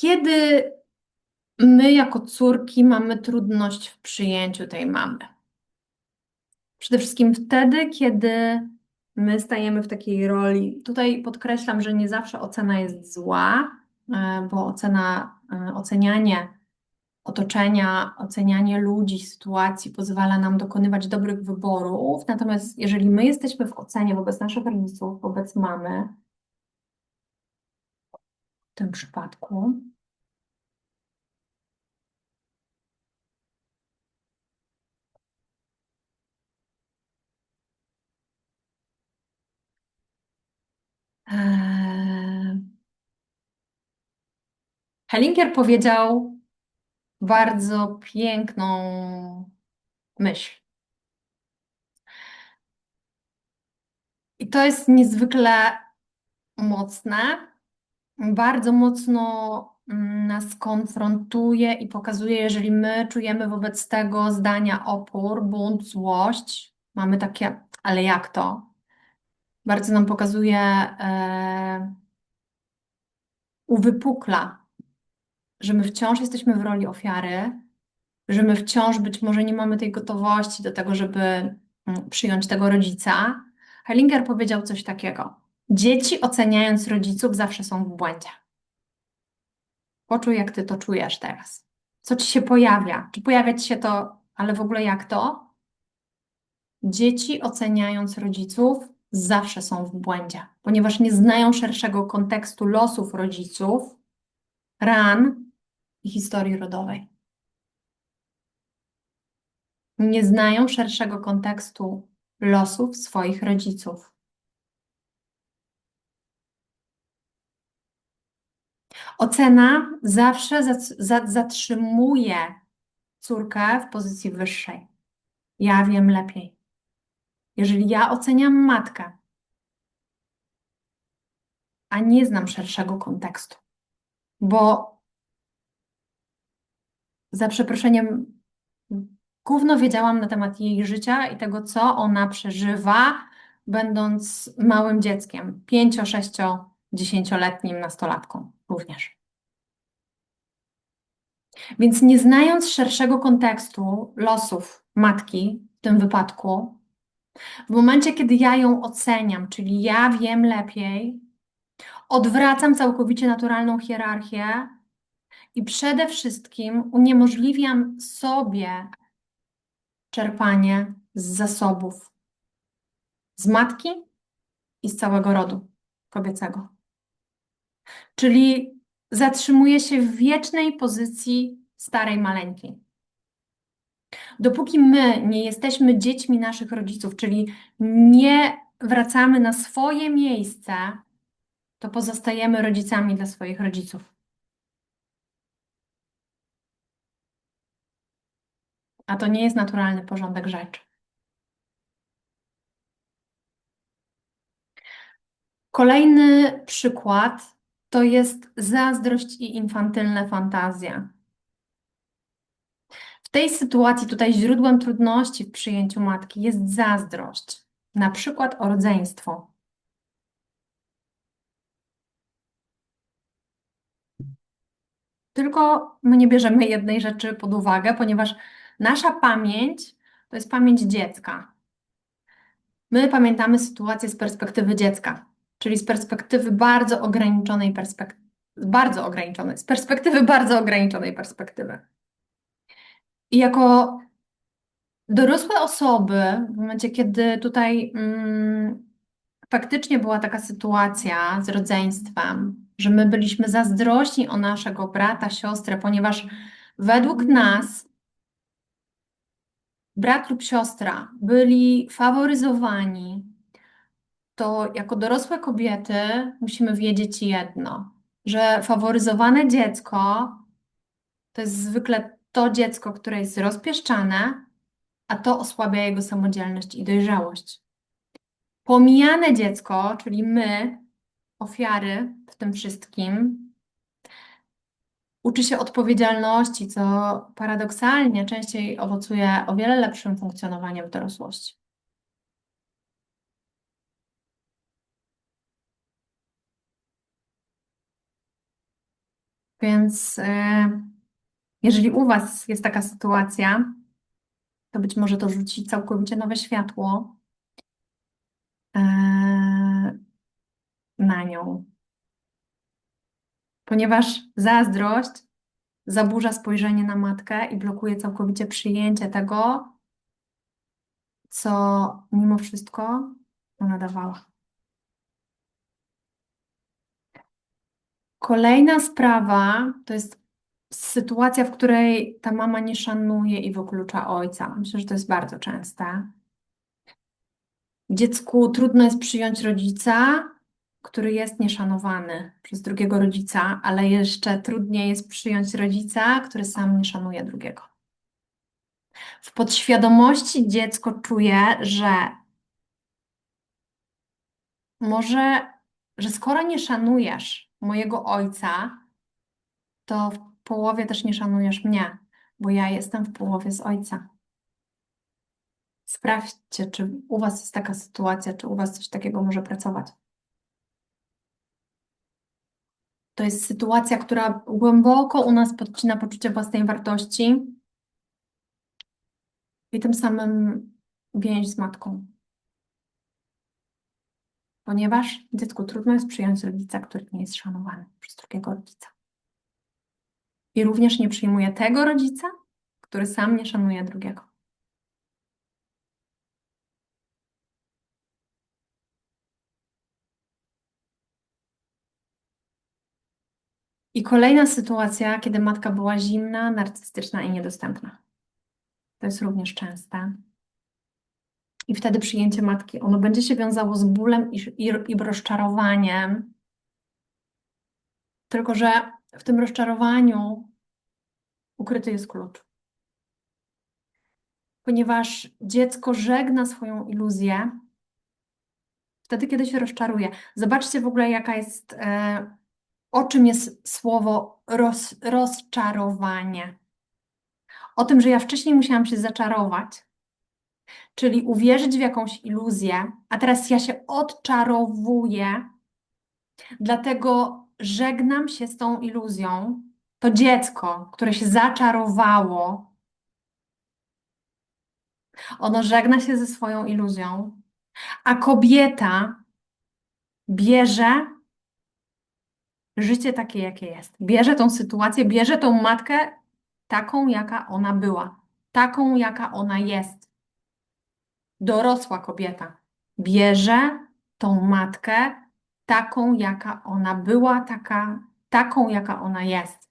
Kiedy my jako córki mamy trudność w przyjęciu tej mamy? Przede wszystkim wtedy, kiedy my stajemy w takiej roli. Tutaj podkreślam, że nie zawsze ocena jest zła, e, bo ocena, e, ocenianie otoczenia, ocenianie ludzi, sytuacji pozwala nam dokonywać dobrych wyborów. Natomiast jeżeli my jesteśmy w ocenie wobec naszych rodziców, wobec mamy, tym przypadku, Eee, Hellinger powiedział bardzo piękną myśl. I to jest niezwykle mocne, bardzo mocno mm, nas konfrontuje i pokazuje, jeżeli my czujemy wobec tego zdania opór, bunt, złość, mamy takie, ale jak to? Bardzo nam pokazuje, e, uwypukla, że my wciąż jesteśmy w roli ofiary, że my wciąż być może nie mamy tej gotowości do tego, żeby mm, przyjąć tego rodzica. Hellinger powiedział coś takiego. Dzieci oceniając rodziców zawsze są w błędzie. Poczuj, jak ty to czujesz teraz. Co ci się pojawia? Czy pojawia ci się to, ale w ogóle jak to? Dzieci oceniając rodziców zawsze są w błędzie, ponieważ nie znają szerszego kontekstu losów rodziców, ran i historii rodowej. Nie znają szerszego kontekstu losów swoich rodziców. Ocena zawsze zatrzymuje córkę w pozycji wyższej. Ja wiem lepiej. Jeżeli ja oceniam matkę, a nie znam szerszego kontekstu, bo za przeproszeniem gówno wiedziałam na temat jej życia i tego, co ona przeżywa, będąc małym dzieckiem, pięcio, sześcio, dziesięcioletnim nastolatką również. Więc nie znając szerszego kontekstu losów matki w tym wypadku, w momencie, kiedy ja ją oceniam, czyli ja wiem lepiej, odwracam całkowicie naturalną hierarchię i przede wszystkim uniemożliwiam sobie czerpanie z zasobów z matki i z całego rodu kobiecego. Czyli zatrzymuję się w wiecznej pozycji starej maleńkiej. Dopóki my nie jesteśmy dziećmi naszych rodziców, czyli nie wracamy na swoje miejsce, to pozostajemy rodzicami dla swoich rodziców. A to nie jest naturalny porządek rzeczy. Kolejny przykład to jest zazdrość i infantylne fantazje. W tej sytuacji tutaj źródłem trudności w przyjęciu matki jest zazdrość, na przykład o rodzeństwo. Tylko my nie bierzemy jednej rzeczy pod uwagę, ponieważ nasza pamięć to jest pamięć dziecka. My pamiętamy sytuację z perspektywy dziecka, czyli z perspektywy bardzo ograniczonej perspektywy, bardzo ograniczonej, z perspektywy bardzo ograniczonej perspektywy. I jako dorosłe osoby, w momencie, kiedy tutaj mm, faktycznie była taka sytuacja z rodzeństwem, że my byliśmy zazdrośni o naszego brata, siostrę, ponieważ według nas brat lub siostra byli faworyzowani, to jako dorosłe kobiety musimy wiedzieć jedno, że faworyzowane dziecko to jest zwykle to dziecko, które jest rozpieszczane, a to osłabia jego samodzielność i dojrzałość. Pomijane dziecko, czyli my, ofiary w tym wszystkim, uczy się odpowiedzialności, co paradoksalnie częściej owocuje o wiele lepszym funkcjonowaniem w dorosłości. Więc e, jeżeli u Was jest taka sytuacja, to być może to rzuci całkowicie nowe światło e, na nią. Ponieważ zazdrość zaburza spojrzenie na matkę i blokuje całkowicie przyjęcie tego, co mimo wszystko ona dawała. Kolejna sprawa to jest sytuacja, w której ta mama nie szanuje i wyklucza ojca. Myślę, że to jest bardzo częste. Dziecku trudno jest przyjąć rodzica, który jest nieszanowany przez drugiego rodzica, ale jeszcze trudniej jest przyjąć rodzica, który sam nie szanuje drugiego. W podświadomości dziecko czuje, że może, że skoro nie szanujesz mojego ojca, to w połowie też nie szanujesz mnie, bo ja jestem w połowie z ojca. Sprawdźcie, czy u Was jest taka sytuacja, czy u Was coś takiego może pracować. To jest sytuacja, która głęboko u nas podcina poczucie własnej wartości i tym samym więź z matką. Ponieważ dziecku trudno jest przyjąć rodzica, który nie jest szanowany przez drugiego rodzica. I również nie przyjmuje tego rodzica, który sam nie szanuje drugiego. I kolejna sytuacja, kiedy matka była zimna, narcystyczna i niedostępna. To jest również częste. I wtedy przyjęcie matki, ono będzie się wiązało z bólem i, i, i rozczarowaniem. Tylko, że w tym rozczarowaniu ukryty jest klucz. Ponieważ dziecko żegna swoją iluzję wtedy, kiedy się rozczaruje. Zobaczcie w ogóle, jaka jest, e, o czym jest słowo roz, rozczarowanie. O tym, że ja wcześniej musiałam się zaczarować, czyli uwierzyć w jakąś iluzję, a teraz ja się odczarowuję, dlatego żegnam się z tą iluzją. To dziecko, które się zaczarowało, ono żegna się ze swoją iluzją, a kobieta bierze życie takie, jakie jest. Bierze tą sytuację, bierze tą matkę taką, jaka ona była, taką, jaka ona jest. Dorosła kobieta bierze tą matkę taką, jaka ona była, taka, taką, jaka ona jest.